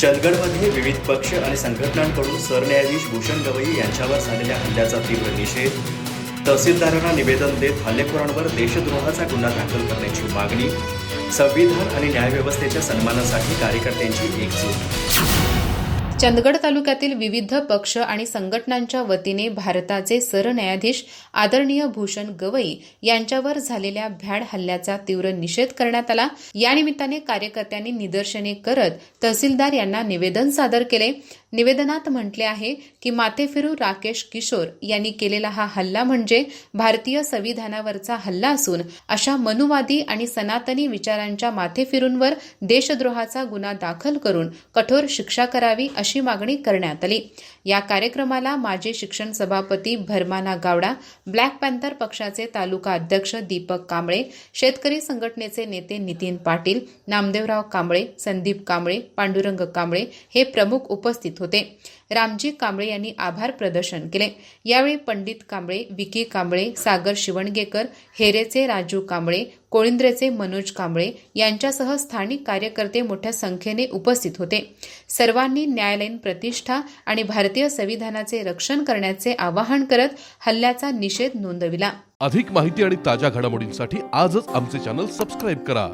चंदगडमध्ये विविध पक्ष आणि संघटनांकडून सरन्यायाधीश भूषण गवई यांच्यावर झालेल्या हल्ल्याचा तीव्र निषेध. तहसीलदारांना निवेदन देत हल्लेखोरांवर देशद्रोहाचा गुन्हा दाखल करण्याची मागणी. संविधान आणि न्यायव्यवस्थेच्या सन्मानासाठी कार्यकर्त्यांची एकजूट. चंदगड तालुक्यातील विविध पक्ष आणि संघटनांच्या वतीने भारताचे सरन्यायाधीश आदरणीय भूषण गवई यांच्यावर झालेल्या भ्याड हल्ल्याचा तीव्र निषेध करण्यात आला. यानिमित्ताने कार्यकर्त्यांनी निदर्शने करत तहसीलदार यांना निवेदन सादर केले. निवेदनात म्हटले आहे की माथेफिरू राकेश किशोर यांनी केलेला हा हल्ला म्हणजे भारतीय संविधानावरचा हल्ला असून अशा मनुवादी आणि सनातनी विचारांच्या माथेफिरूंवर देशद्रोहाचा गुन्हा दाखल करून कठोर शिक्षा करावी अशी मागणी करण्यात आली. या कार्यक्रमाला माजी शिक्षण सभापती भरमाना गावडा ब्लॅक पॅन्थर पक्षाचे तालुका अध्यक्ष दीपक कांबळे शेतकरी संघटनेचे नेते नितीन पाटील नामदेवराव कांबळे संदीप कांबळे पांडुरंग कांबळे हे प्रमुख उपस्थित उपस्थित होते. रामजी कांबळे यांनी आभार प्रदर्शन केले. यावेळी पंडित कांबळे विकी कांबळे सागर शिवणगेकर हेरेचे राजू कांबळे कोळिंद्रेचे मनोज कांबळे यांच्यासह स्थानिक कार्यकर्ते मोठ्या संख्येने उपस्थित होते. सर्वांनी न्यायालयीन प्रतिष्ठा आणि भारतीय संविधानाचे रक्षण करण्याचे आवाहन करत हल्ल्याचा निषेध नोंदविला. अधिक माहिती आणि ताज्या घडामोडींसाठी आजच आमचे चॅनल सबस्क्राईब करा.